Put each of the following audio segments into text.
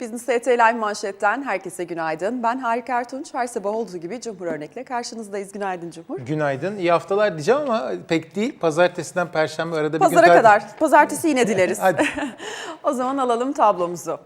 Business TT Live manşetten herkese günaydın. Ben Harika Ertunç. Her sabah olduğu gibi Cumhur Örnek'le karşınızdayız. Günaydın Cumhur. Günaydın. İyi haftalar diyeceğim ama pek değil. Pazartesiden Perşembe arada bir gün Pazara kadar. Pazartesi yine dileriz. Hadi. o zaman alalım tablomuzu.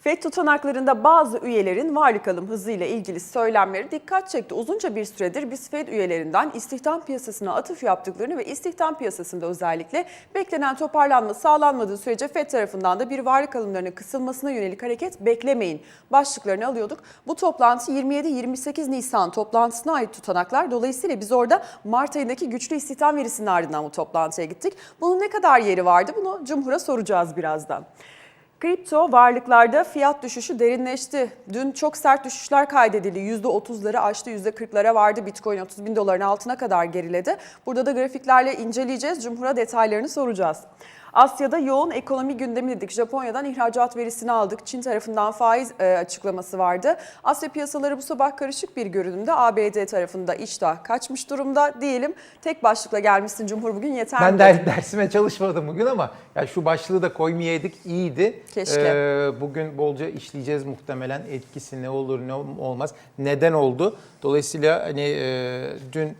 FED tutanaklarında bazı üyelerin varlık alım hızıyla ilgili söylemleri dikkat çekti. Uzunca bir süredir biz FED üyelerinden istihdam piyasasına atıf yaptıklarını ve istihdam piyasasında özellikle beklenen toparlanma sağlanmadığı sürece FED tarafından da bir varlık alımlarının kısılmasına yönelik hareket beklemeyin başlıklarını alıyorduk. Bu toplantı 27-28 Nisan toplantısına ait tutanaklar. Dolayısıyla biz orada Mart ayındaki güçlü istihdam verisinin ardından bu toplantıya gittik. Bunun ne kadar yeri vardı bunu Cumhur'a soracağız birazdan. Kripto varlıklarda fiyat düşüşü derinleşti. Dün çok sert düşüşler kaydedildi. %30'ları aştı, %40'lara vardı. Bitcoin 30 bin doların altına kadar geriledi. Burada da grafiklerle inceleyeceğiz. Cumhur'a detaylarını soracağız. Asya'da yoğun ekonomi gündemi dedik. Japonya'dan ihracat verisini aldık. Çin tarafından faiz e, açıklaması vardı. Asya piyasaları bu sabah karışık bir görünümde. ABD tarafında iştah kaçmış durumda diyelim. Tek başlıkla gelmişsin Cumhur bugün yeter Ben mi? der, dersime çalışmadım bugün ama ya şu başlığı da koymayaydık iyiydi. Keşke. Ee, bugün bolca işleyeceğiz muhtemelen etkisi ne olur ne olmaz. Neden oldu? Dolayısıyla hani e, dün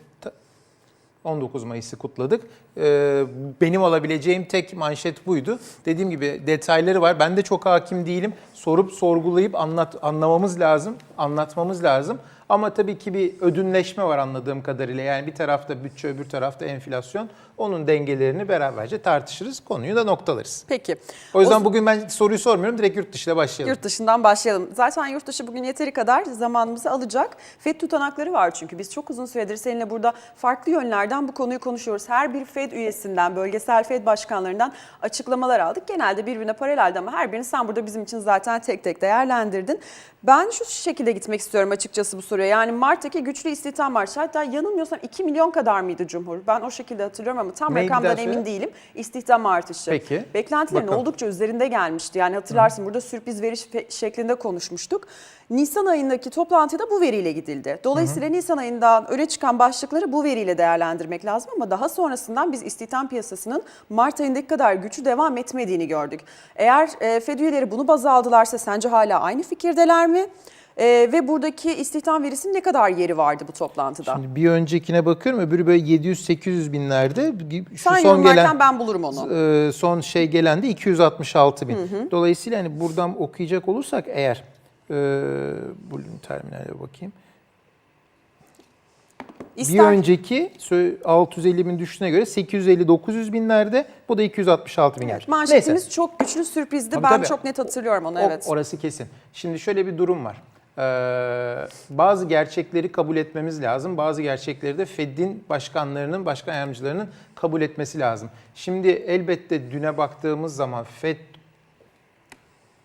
19 Mayıs'ı kutladık. Ee, benim alabileceğim tek manşet buydu. Dediğim gibi detayları var. Ben de çok hakim değilim. Sorup sorgulayıp anlat anlamamız lazım, anlatmamız lazım. Ama tabii ki bir ödünleşme var anladığım kadarıyla. Yani bir tarafta bütçe, öbür tarafta enflasyon. Onun dengelerini beraberce tartışırız. Konuyu da noktalarız. Peki. O yüzden O- bugün ben soruyu sormuyorum. Direkt yurt dışıyla başlayalım. Yurt dışından başlayalım. Zaten yurt dışı bugün yeteri kadar zamanımızı alacak. FED tutanakları var çünkü biz çok uzun süredir seninle burada farklı yönlerden bu konuyu konuşuyoruz. Her bir FED üyesinden, bölgesel FED başkanlarından açıklamalar aldık. Genelde birbirine paraleldi ama her birini sen burada bizim için zaten tek tek değerlendirdin. Ben şu şekilde gitmek istiyorum açıkçası bu soruya. Yani Mart'taki güçlü istihdam marşı hatta yanılmıyorsam 2 milyon kadar mıydı Cumhur? Ben o şekilde hatırlıyorum ama tam Neydi rakamdan daha emin değilim. İstihdam artışı. Peki. Beklentilerin Bakalım. oldukça üzerinde gelmişti. Yani hatırlarsın burada sürpriz veri şe- şeklinde konuşmuştuk. Nisan ayındaki toplantıda bu veriyle gidildi. Dolayısıyla Nisan ayından öne çıkan başlıkları bu veriyle değerlendirmek lazım ama daha sonrasından biz istihdam piyasasının Mart ayındaki kadar güçlü devam etmediğini gördük. Eğer e, FED üyeleri bunu baz aldılarsa sence hala aynı fikirdeler mi? E, ve buradaki istihdam verisinin ne kadar yeri vardı bu toplantıda? Şimdi bir öncekine bakıyorum. Öbürü böyle 700-800 binlerde. Şu Sen son gelen ben bulurum onu. e, son şey gelen de 266 bin. Dolayısıyla hani buradan okuyacak olursak eğer e, Bloom terminale bakayım. Bir İster- önceki sö- 650 bin düşüşüne göre 850-900 binlerde bu da 266 bin. Evet, manşetimiz Neyse. çok güçlü sürprizdi. Tabii, ben tabii. çok net hatırlıyorum onu O- evet. Orası kesin. Şimdi şöyle bir durum var. Ee, bazı gerçekleri kabul etmemiz lazım. Bazı gerçekleri de Fed'in başkanlarının, başkan yardımcılarının kabul etmesi lazım. Şimdi elbette düne baktığımız zaman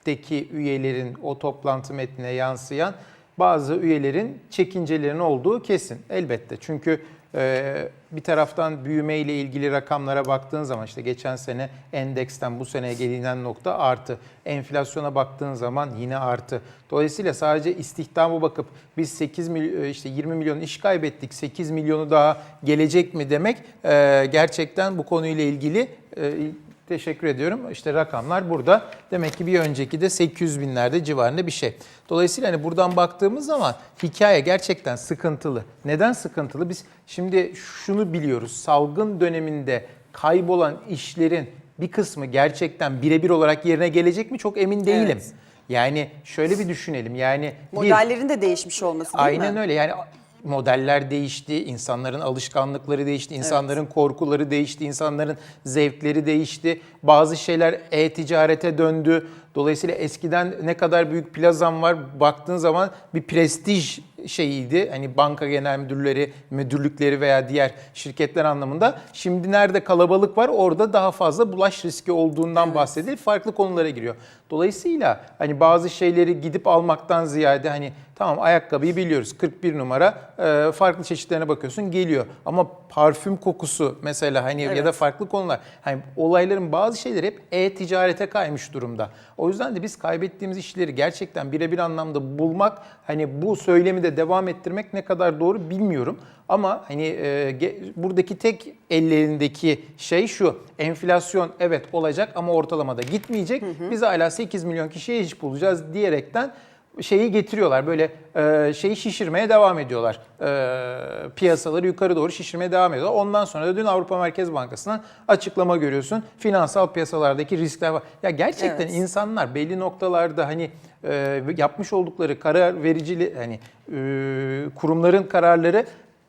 Fed'deki üyelerin o toplantı metnine yansıyan bazı üyelerin çekincelerinin olduğu kesin. Elbette. Çünkü e, bir taraftan büyüme ile ilgili rakamlara baktığın zaman işte geçen sene endeksten bu seneye gelinen nokta artı. Enflasyona baktığın zaman yine artı. Dolayısıyla sadece istihdama bakıp biz 8 milyon işte 20 milyon iş kaybettik. 8 milyonu daha gelecek mi demek e, gerçekten bu konuyla ilgili e, Teşekkür ediyorum. İşte rakamlar burada. Demek ki bir önceki de 800 binlerde civarında bir şey. Dolayısıyla hani buradan baktığımız zaman hikaye gerçekten sıkıntılı. Neden sıkıntılı? Biz şimdi şunu biliyoruz. Salgın döneminde kaybolan işlerin bir kısmı gerçekten birebir olarak yerine gelecek mi çok emin değilim. Evet. Yani şöyle bir düşünelim. Yani bir, Modellerin de değişmiş olması değil Aynen mi? öyle. Yani modeller değişti, insanların alışkanlıkları değişti, insanların korkuları değişti, insanların zevkleri değişti. Bazı şeyler e-ticarete döndü. Dolayısıyla eskiden ne kadar büyük plazam var baktığın zaman bir prestij şeyiydi. Hani banka genel müdürleri, müdürlükleri veya diğer şirketler anlamında. Şimdi nerede kalabalık var orada daha fazla bulaş riski olduğundan bahsedilip farklı konulara giriyor. Dolayısıyla hani bazı şeyleri gidip almaktan ziyade hani tamam ayakkabıyı biliyoruz 41 numara e, farklı çeşitlerine bakıyorsun geliyor. Ama parfüm kokusu mesela hani ya da farklı konular. Hani olayların bazı şeyleri hep e-ticarete kaymış durumda. O yüzden de biz kaybettiğimiz işleri gerçekten birebir anlamda bulmak hani bu söylemi de şekilde devam ettirmek ne kadar doğru bilmiyorum. Ama hani e, buradaki tek ellerindeki şey şu. Enflasyon evet olacak ama ortalamada gitmeyecek. Biz hala 8 milyon kişiye iş bulacağız diyerekten şeyi getiriyorlar. Böyle e, şeyi şişirmeye devam ediyorlar. E, piyasaları yukarı doğru şişirmeye devam ediyorlar. Ondan sonra da dün Avrupa Merkez Bankası'ndan açıklama görüyorsun. Finansal piyasalardaki riskler var. Ya gerçekten Evet. insanlar belli noktalarda hani e, yapmış oldukları karar vericili hani e, kurumların kararları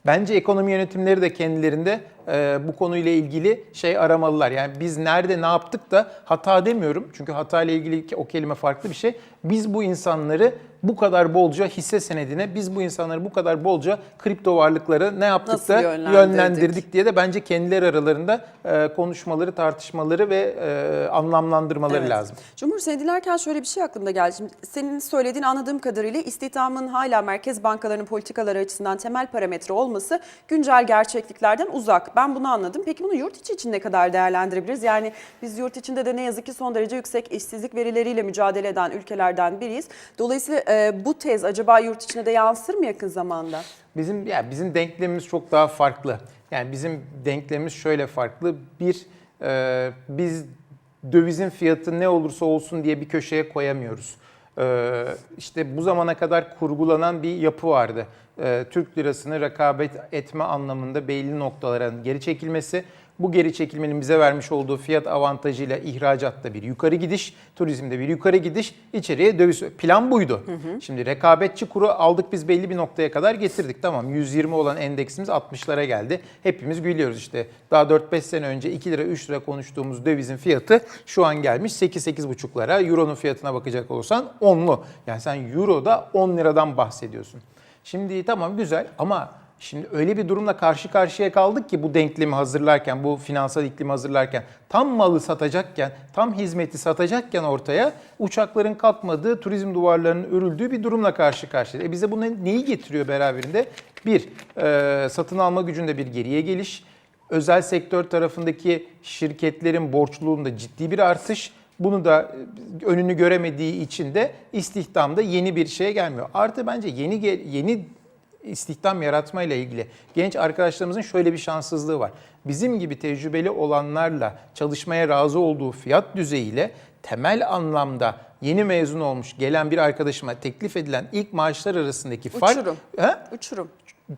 Bence ekonomi yönetimleri de kendilerinde e, bu konuyla ilgili şey aramalılar. Yani biz nerede ne yaptık da hata demiyorum. Çünkü hata ile ilgili o kelime farklı bir şey. Biz bu insanları bu kadar bolca hisse senedine, biz bu insanları bu kadar bolca kripto varlıklara ne yaptık Nasıl da yönlendirdik? yönlendirdik diye de bence kendileri aralarında e, konuşmaları, tartışmaları ve e, anlamlandırmaları Evet. lazım. Cumhur seni dinlerken şöyle bir şey aklımda geldi. Şimdi senin söylediğin anladığım kadarıyla istihdamın hala merkez bankalarının politikaları açısından temel parametre olması güncel gerçekliklerden uzak. Ben bunu anladım. Peki bunu yurt içi için ne kadar değerlendirebiliriz? Yani biz yurt içinde de ne yazık ki son derece yüksek işsizlik verileriyle mücadele eden ülkelerden biriyiz. Dolayısıyla e, bu tez acaba yurt içine de yansır mı yakın zamanda? Bizim ya bizim denklemimiz çok daha farklı. Yani bizim denklemimiz şöyle farklı. Bir e, biz dövizin fiyatı ne olursa olsun diye bir köşeye koyamıyoruz. E, işte bu zamana kadar kurgulanan bir yapı vardı. E, Türk lirasını rekabet etme anlamında belli noktalara geri çekilmesi. Bu geri çekilmenin bize vermiş olduğu fiyat avantajıyla ihracatta bir yukarı gidiş, turizmde bir yukarı gidiş, içeriye döviz. Plan buydu. Şimdi rekabetçi kuru aldık biz belli bir noktaya kadar getirdik. Tamam 120 olan endeksimiz 60'lara geldi. Hepimiz gülüyoruz işte. Daha 4-5 sene önce 2 lira 3 lira konuştuğumuz dövizin fiyatı şu an gelmiş 8-8,5'lara. Euro'nun fiyatına bakacak olursan 10'lu. Yani sen Euro'da 10 liradan bahsediyorsun. Şimdi tamam güzel ama şimdi öyle bir durumla karşı karşıya kaldık ki bu denklemi hazırlarken, bu finansal iklimi hazırlarken tam malı satacakken, tam hizmeti satacakken ortaya uçakların kalkmadığı, turizm duvarlarının örüldüğü bir durumla karşı karşıya. E bize bu ne- neyi getiriyor beraberinde? Bir, e, satın alma gücünde bir geriye geliş. Özel sektör tarafındaki şirketlerin borçluluğunda ciddi bir artış. Bunu da e, önünü göremediği için de istihdamda yeni bir şeye gelmiyor. Artı bence yeni yeni istihdam yaratma ile ilgili genç arkadaşlarımızın şöyle bir şanssızlığı var. Bizim gibi tecrübeli olanlarla çalışmaya razı olduğu fiyat düzeyiyle temel anlamda yeni mezun olmuş gelen bir arkadaşıma teklif edilen ilk maaşlar arasındaki fark Uçurum. He? Uçurum.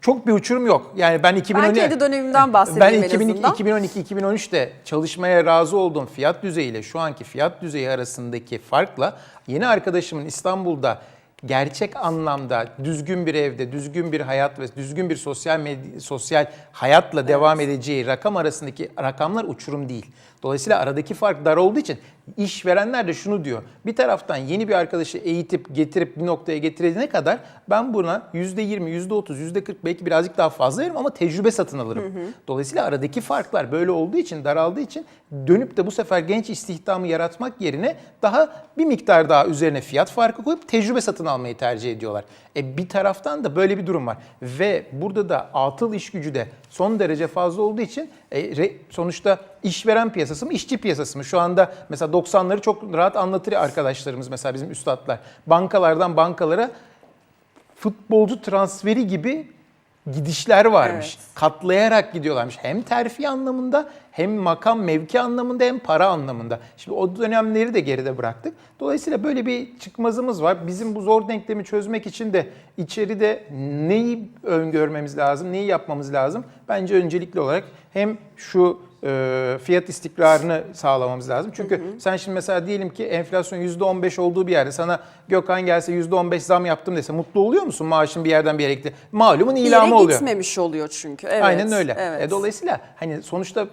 çok bir uçurum yok. Yani ben 2012 Ben kendi dönemimden ben bahsedeyim en 2002, azından. 2012 2013'te çalışmaya razı olduğum fiyat düzeyiyle şu anki fiyat düzeyi arasındaki farkla yeni arkadaşımın İstanbul'da gerçek anlamda düzgün bir evde, düzgün bir hayat ve düzgün bir sosyal medya, sosyal hayatla devam edeceği rakam arasındaki rakamlar uçurum değil. Dolayısıyla aradaki fark dar olduğu için işverenler de şunu diyor. Bir taraftan yeni bir arkadaşı eğitip getirip bir noktaya getirene kadar ben buna %20, %30, %40 belki birazcık daha fazla veririm ama tecrübe satın alırım. Dolayısıyla aradaki farklar böyle olduğu için, daraldığı için dönüp de bu sefer genç istihdamı yaratmak yerine daha bir miktar daha üzerine fiyat farkı koyup tecrübe satın almayı tercih ediyorlar. E bir taraftan da böyle bir durum var. Ve burada da atıl iş gücü de son derece fazla olduğu için e, re- sonuçta işveren piyasası mı, işçi piyasası mı? Şu anda mesela 90'ları çok rahat anlatır arkadaşlarımız mesela bizim üstadlar. Bankalardan bankalara futbolcu transferi gibi gidişler varmış. Evet. Katlayarak gidiyorlarmış. Hem terfi anlamında hem makam mevki anlamında hem para anlamında. Şimdi o dönemleri de geride bıraktık. Dolayısıyla böyle bir çıkmazımız var. Bizim bu zor denklemi çözmek için de içeride neyi öngörmemiz lazım, neyi yapmamız lazım? Bence öncelikli olarak hem şu e, fiyat istikrarını sağlamamız lazım. Çünkü sen şimdi mesela diyelim ki enflasyon %15 olduğu bir yerde sana Gökhan gelse %15 zam yaptım dese mutlu oluyor musun maaşın bir yerden bir yere gitti? Malumun Bir yere ilamı oluyor. gitmemiş oluyor çünkü. Evet, Aynen öyle. Evet. E, dolayısıyla hani sonuçta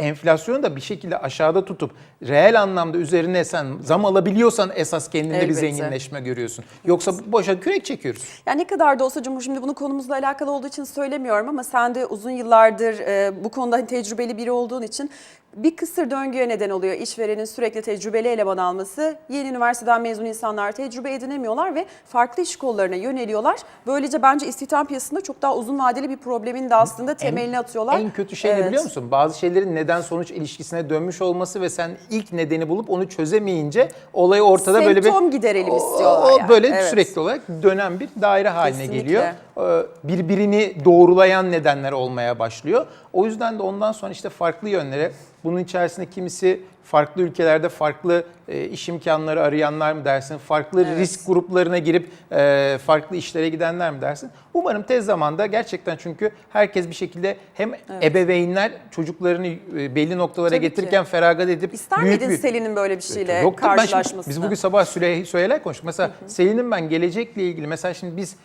enflasyonu da bir şekilde aşağıda tutup reel anlamda üzerine sen zam alabiliyorsan esas kendinde bir Elbette. zenginleşme görüyorsun. Yoksa boşa kürek çekiyoruz. Yani ne kadar da olsa Cumhur şimdi bunu konumuzla alakalı olduğu için söylemiyorum ama sen de uzun yıllardır e, bu konuda hani tecrübeli biri olduğun için bir kısır döngüye neden oluyor. İşverenin sürekli tecrübeli eleman alması. Yeni üniversiteden mezun insanlar tecrübe edinemiyorlar ve farklı iş kollarına yöneliyorlar. Böylece bence istihdam piyasasında çok daha uzun vadeli bir problemin de aslında temelini atıyorlar. En kötü şey ne Evet. biliyor musun? Bazı şeylerin neden neden sonuç ilişkisine dönmüş olması ve sen ilk nedeni bulup onu çözemeyince olayı ortada böyle bir Semptom giderelim istiyorlar o yani. böyle Evet. sürekli olarak dönen bir daire haline Kesinlikle. geliyor. Ee, Birbirini doğrulayan nedenler olmaya başlıyor. O yüzden de ondan sonra işte farklı yönlere bunun içerisinde kimisi farklı ülkelerde farklı e, iş imkanları arayanlar mı dersin? Farklı Evet. risk gruplarına girip e, farklı işlere gidenler mi dersin? Umarım tez zamanda gerçekten çünkü herkes bir şekilde hem ebeveynler çocuklarını e, belli noktalara Tabii ki. getirirken feragat edip İster büyük miydin bir- Selin'in böyle bir şeyle Yok tabii ben şimdi- karşılaşmasını? biz bugün sabah Süleyha Söyler konuştuk. Mesela Selin'in ben gelecekle ilgili mesela şimdi biz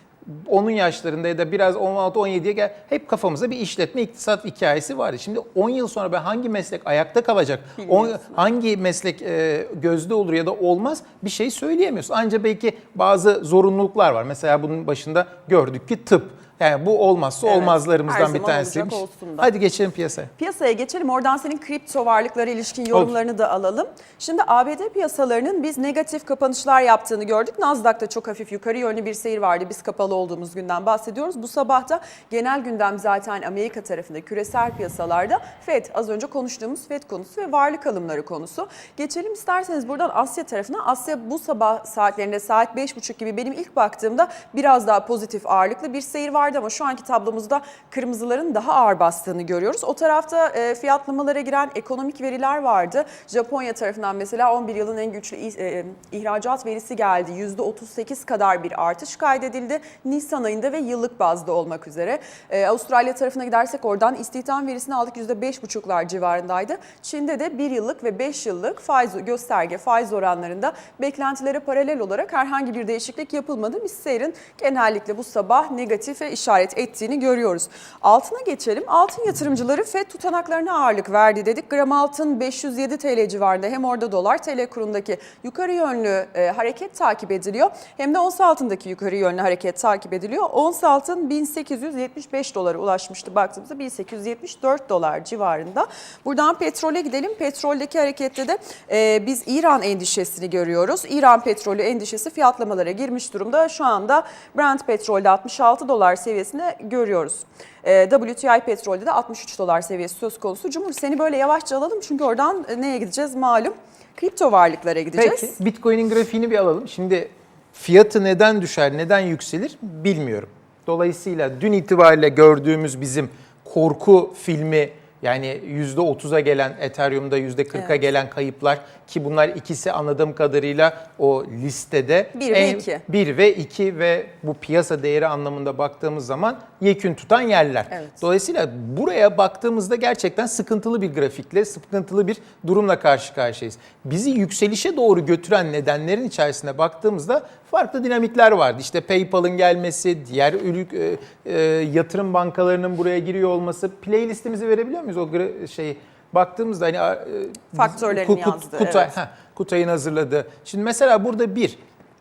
onun yaşlarında ya da biraz 16-17'ye gel hep kafamızda bir işletme iktisat hikayesi vardı. Şimdi 10 yıl sonra ben hangi meslek ayakta kalacak, on- hangi meslek e, gözde olur ya da olmaz bir şey söyleyemiyorsun. Ancak belki bazı zorunluluklar var. Mesela bunun başında gördük ki tıp. Yani bu olmazsa Evet, olmazlarımızdan bir tanesiymiş. Hadi geçelim piyasaya. Piyasaya geçelim. Oradan senin kripto varlıklara ilişkin yorumlarını da alalım. Şimdi ABD piyasalarının biz negatif kapanışlar yaptığını gördük. Nasdaq'ta çok hafif yukarı yönlü bir seyir vardı. Biz kapalı olduğumuz günden bahsediyoruz. Bu sabah da genel gündem zaten Amerika tarafında küresel piyasalarda FED az önce konuştuğumuz FED konusu ve varlık alımları konusu. Geçelim isterseniz buradan Asya tarafına. Asya bu sabah saatlerinde saat 5.30 gibi benim ilk baktığımda biraz daha pozitif ağırlıklı bir seyir vardı ama şu anki tablomuzda kırmızıların daha ağır bastığını görüyoruz. O tarafta e, fiyatlamalara giren ekonomik veriler vardı. Japonya tarafından mesela 11 yılın en güçlü e, ihracat verisi geldi. %38 kadar bir artış kaydedildi. Nisan ayında ve yıllık bazda olmak üzere. E, Avustralya tarafına gidersek oradan istihdam verisini aldık %5,5'lar civarındaydı. Çin'de de 1 yıllık ve 5 yıllık faiz gösterge faiz oranlarında beklentilere paralel olarak herhangi bir değişiklik yapılmadı. Biz seyrin genellikle bu sabah negatife işaret ettiğini görüyoruz. Altına geçelim. Altın yatırımcıları FED tutanaklarına ağırlık verdi dedik. Gram altın 507 TL civarında hem orada dolar TL kurundaki yukarı yönlü e, hareket takip ediliyor. Hem de ons altındaki yukarı yönlü hareket takip ediliyor. Ons altın 1875 dolara ulaşmıştı baktığımızda 1874 dolar civarında. Buradan petrole gidelim. Petroldeki harekette de e, biz İran endişesini görüyoruz. İran petrolü endişesi fiyatlamalara girmiş durumda. Şu anda Brent petrolde 66 dolar seviyesinde görüyoruz. E, WTI petrolde de 63 dolar seviyesi söz konusu. Cumhur seni böyle yavaşça alalım çünkü oradan e, neye gideceğiz malum. Kripto varlıklara gideceğiz. Peki Bitcoin'in grafiğini bir alalım. Şimdi fiyatı neden düşer, neden yükselir bilmiyorum. Dolayısıyla dün itibariyle gördüğümüz bizim korku filmi yani %30'a gelen Ethereum'da %40'a Evet. gelen kayıplar ki bunlar ikisi anladığım kadarıyla o listede Bir ve iki. 1 ve 2 ve bu piyasa değeri anlamında baktığımız zaman yekün tutan yerler. Evet. Dolayısıyla buraya baktığımızda gerçekten sıkıntılı bir grafikle, sıkıntılı bir durumla karşı karşıyayız. Bizi yükselişe doğru götüren nedenlerin içerisine baktığımızda farklı dinamikler vardı. İşte PayPal'ın gelmesi, diğer ülük, e, e, yatırım bankalarının buraya giriyor olması. Playlistimizi verebiliyor muyuz o şeyi? Baktığımızda hani e, Faktörlerin Kut- yazdığı, Kutay, evet. heh, Kutay'ın hazırladığı. Şimdi mesela burada bir,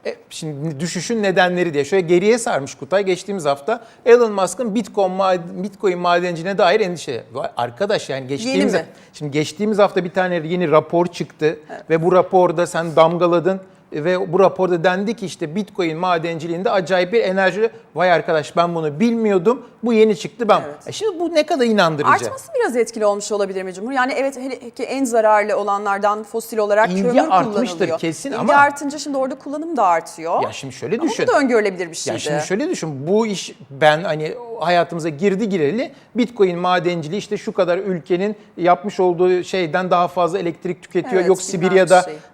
e, şimdi düşüşün nedenleri diye şöyle geriye sarmış Kutay. Geçtiğimiz hafta Elon Musk'ın Bitcoin, Bitcoin madencine dair endişe. Arkadaş yani geçtiğimiz mi? şimdi geçtiğimiz hafta bir tane yeni rapor çıktı ve bu raporda sen damgaladın ve bu raporda dendi ki işte Bitcoin madenciliğinde acayip bir enerji. Vay arkadaş ben bunu bilmiyordum. Bu yeni çıktı ben. Evet. E şimdi bu ne kadar inandırıcı? Artması biraz etkili olmuş olabilir mi Cumhur? Yani evet hele ki en zararlı olanlardan fosil olarak İlgi kömür artmıştır kesin İlgi ama- artınca şimdi orada kullanım da artıyor. Ya şimdi şöyle Ama düşün. bu da öngörülebilir bir şeydi. Ya şimdi şöyle düşün. Bu iş ben hani hayatımıza girdi gireli Bitcoin madenciliği işte şu kadar ülkenin yapmış olduğu şeyden daha fazla elektrik tüketiyor. Evet, Yok Sibirya'da bir e,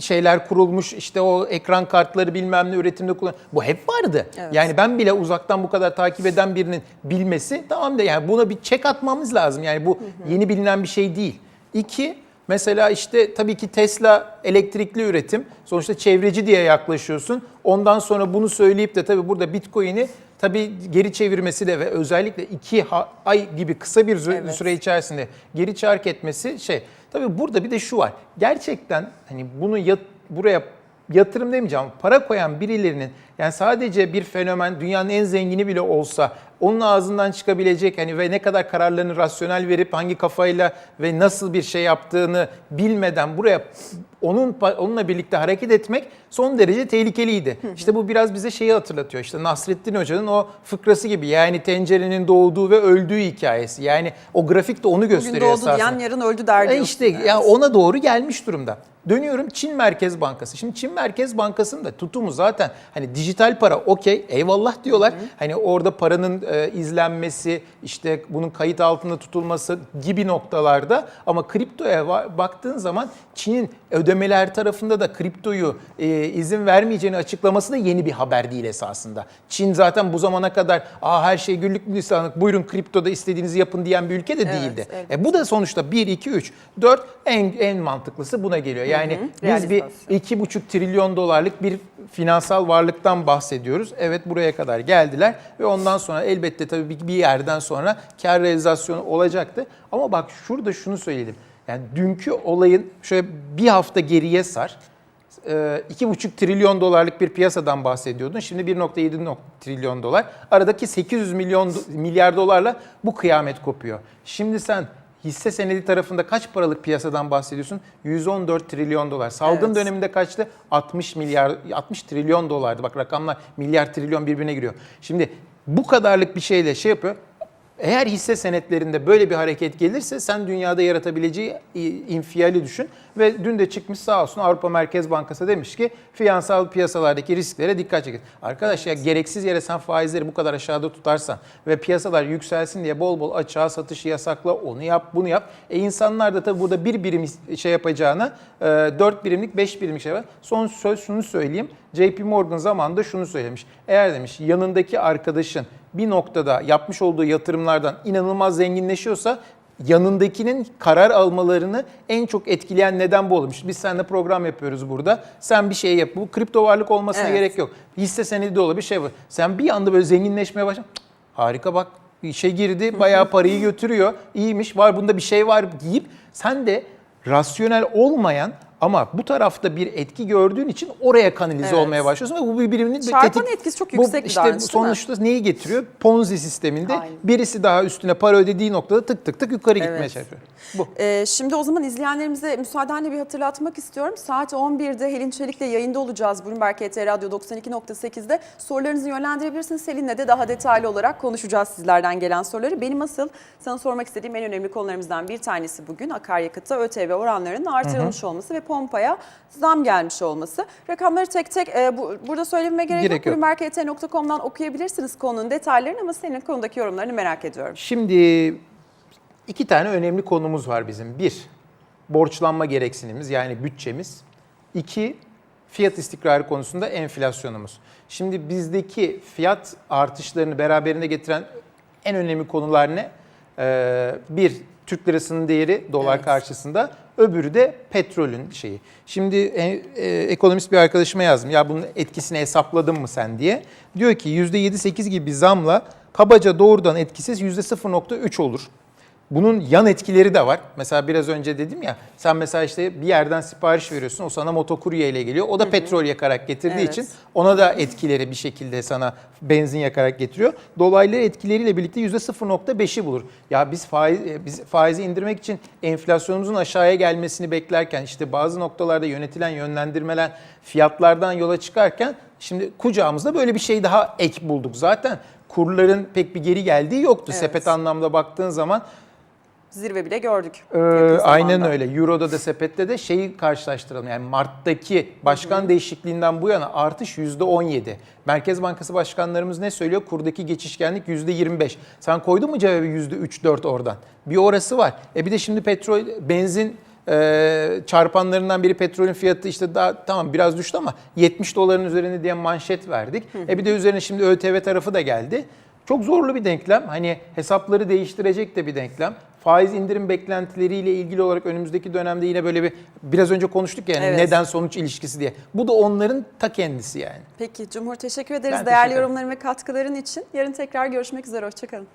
şeyler kurulmuş işte o ekran kartları bilmem ne üretimde kullan. Bu hep vardı. Evet. Yani ben bile uzaktan bu kadar takip eden birinin bilmesi tamam da yani buna bir çek atmamız lazım. Yani bu yeni bilinen bir şey değil. İki, Mesela işte tabii ki Tesla elektrikli üretim sonuçta çevreci diye yaklaşıyorsun. Ondan sonra bunu söyleyip de tabii burada Bitcoin'i tabii geri çevirmesi de ve özellikle iki ay gibi kısa bir Evet. süre içerisinde geri çark etmesi şey. Tabii burada bir de şu var. Gerçekten hani bunu yat- buraya yatırım demeyeceğim para koyan birilerinin yani sadece bir fenomen dünyanın en zengini bile olsa onun ağzından çıkabilecek hani ve ne kadar kararlarını rasyonel verip hangi kafayla ve nasıl bir şey yaptığını bilmeden buraya onun onunla birlikte hareket etmek son derece tehlikeliydi. İşte bu biraz bize şeyi hatırlatıyor. İşte Nasrettin Hoca'nın o fıkrası gibi. Yani tencerenin doğduğu ve öldüğü hikayesi. Yani o grafik de onu Bugün gösteriyor doğdu esasında. diyen yarın öldü der E diyorsun. işte ya ona doğru gelmiş durumda. Dönüyorum Çin Merkez Bankası. Şimdi Çin Merkez Bankası'nın da tutumu zaten hani dijital para okey eyvallah diyorlar. Hani orada paranın e, izlenmesi işte bunun kayıt altında tutulması gibi noktalarda ama kriptoya baktığın zaman Çin'in ödemeler tarafında da kriptoyu e, izin vermeyeceğini açıklaması da yeni bir haber değil esasında. Çin zaten bu zamana kadar Aa, her şey güllük gülistanlık buyurun kriptoda istediğinizi yapın diyen bir ülke de Evet, değildi. evet. E bu da sonuçta 1, 2, 3, 4 en, en mantıklısı buna geliyor. Yani biz bir Realizasyon. 2,5 trilyon dolarlık bir finansal varlıktan bahsediyoruz. Evet buraya kadar geldiler ve ondan sonra elbette tabii bir- bir yerden sonra kar realizasyonu olacaktı. Ama bak şurada şunu söyleyelim. Yani dünkü olayın şöyle bir hafta geriye sar. Ee, 2,5 trilyon dolarlık bir piyasadan bahsediyordun. Şimdi 1,7 nok- trilyon dolar. Aradaki 800 milyon milyar dolarla bu kıyamet kopuyor. Şimdi sen hisse senedi tarafında kaç paralık piyasadan bahsediyorsun? 114 trilyon dolar. Salgın Evet. döneminde kaçtı? 60 milyar 60 trilyon dolardı. Bak rakamlar milyar trilyon birbirine giriyor. Şimdi bu kadarlık bir şeyle şey yapıyor. Eğer hisse senetlerinde böyle bir hareket gelirse sen dünyada yaratabileceği infiali düşün. Ve dün de çıkmış sağ olsun Avrupa Merkez Bankası demiş ki finansal piyasalardaki risklere dikkat çekin. Arkadaş ya gereksiz yere sen faizleri bu kadar aşağıda tutarsan ve piyasalar yükselsin diye bol bol açığa satışı yasakla onu yap bunu yap. E insanlar da tabii burada bir birim şey yapacağına e, 4 birimlik 5 birimlik şey var. Son söz şunu söyleyeyim. JP Morgan zamanında şunu söylemiş. Eğer demiş yanındaki arkadaşın bir noktada yapmış olduğu yatırımlardan inanılmaz zenginleşiyorsa yanındakinin karar almalarını en çok etkileyen neden bu olmuş. Biz seninle program yapıyoruz burada. Sen bir şey yap. Bu kripto varlık olmasına Evet. gerek yok. Hisse senedi de olabilir bir şey var. Sen bir anda böyle zenginleşmeye. Cık, Harika bak bir şey girdi bayağı parayı götürüyor. İyiymiş var bunda bir şey var deyip sen de rasyonel olmayan ama bu tarafta bir etki gördüğün için oraya kanalize Evet. olmaya başlıyorsun ve bu birbirini Çarpan etkisi çok yüksek bir işte davranış, değil sonuçta neyi getiriyor? Ponzi sisteminde Aynen. birisi daha üstüne para ödediği noktada tık tık tık yukarı gitmeye Evet. çalışıyor. Bu. Ee, şimdi o zaman izleyenlerimize müsaadenle bir hatırlatmak istiyorum. Saat 11'de Helin Çelik'le yayında olacağız. Bloomberg HT Radyo 92.8'de. Sorularınızı yönlendirebilirsiniz. Selin'le de daha detaylı olarak konuşacağız sizlerden gelen soruları. Benim asıl sana sormak istediğim en önemli konularımızdan bir tanesi bugün akaryakıtta ÖTV oranlarının artırılmış olması ve pompaya zam gelmiş olması. Rakamları tek tek e, bu, burada söylememe gerek, Gerek yok. yok. Bloomberg.ht.com'dan okuyabilirsiniz konunun detaylarını ama senin konudaki yorumlarını merak ediyorum. Şimdi iki tane önemli konumuz var bizim. Bir, borçlanma gereksinimiz yani bütçemiz. İki, fiyat istikrarı konusunda enflasyonumuz. Şimdi bizdeki fiyat artışlarını beraberinde getiren en önemli konular ne? Ee, bir, Türk lirasının değeri dolar Evet. karşısında. Öbürü de petrolün şeyi. Şimdi e, e, ekonomist bir arkadaşıma yazdım. Ya bunun etkisini hesapladın mı sen diye. Diyor ki %7-8 gibi bir zamla kabaca doğrudan etkisiz %0.3 olur. Bunun yan etkileri de var. Mesela biraz önce dedim ya sen mesela işte bir yerden sipariş veriyorsun o sana motokurye ile geliyor. O da petrol yakarak getirdiği Evet. için ona da etkileri bir şekilde sana benzin yakarak getiriyor. Dolaylı etkileriyle birlikte %0.5'i bulur. Ya biz faiz e, biz faizi indirmek için enflasyonumuzun aşağıya gelmesini beklerken işte bazı noktalarda yönetilen yönlendirmeler fiyatlardan yola çıkarken şimdi kucağımızda böyle bir şey daha ek bulduk. Zaten kurların pek bir geri geldiği yoktu. Evet. Sepet anlamda baktığın zaman Zirve bile gördük. ee, aynen öyle. Euro'da da sepette de şeyi karşılaştıralım. Yani Mart'taki başkan değişikliğinden bu yana artış %17. Merkez Bankası başkanlarımız ne söylüyor? Kurdaki geçişkenlik %25. Sen koydun mu cevabı %3-4 oradan? Bir orası var. E bir de şimdi petrol, benzin e, çarpanlarından biri petrolün fiyatı işte daha tamam biraz düştü ama 70 doların üzerinde diye manşet verdik. E bir de üzerine şimdi ÖTV tarafı da geldi. Çok zorlu bir denklem. Hani hesapları değiştirecek de bir denklem. Faiz indirim beklentileriyle ilgili olarak önümüzdeki dönemde yine böyle bir biraz önce konuştuk ya yani Evet. neden sonuç ilişkisi diye. Bu da onların ta kendisi yani. Peki Cumhur teşekkür ederiz Ben değerli teşekkür yorumların ve katkıların için. Yarın tekrar görüşmek üzere. Hoşçakalın.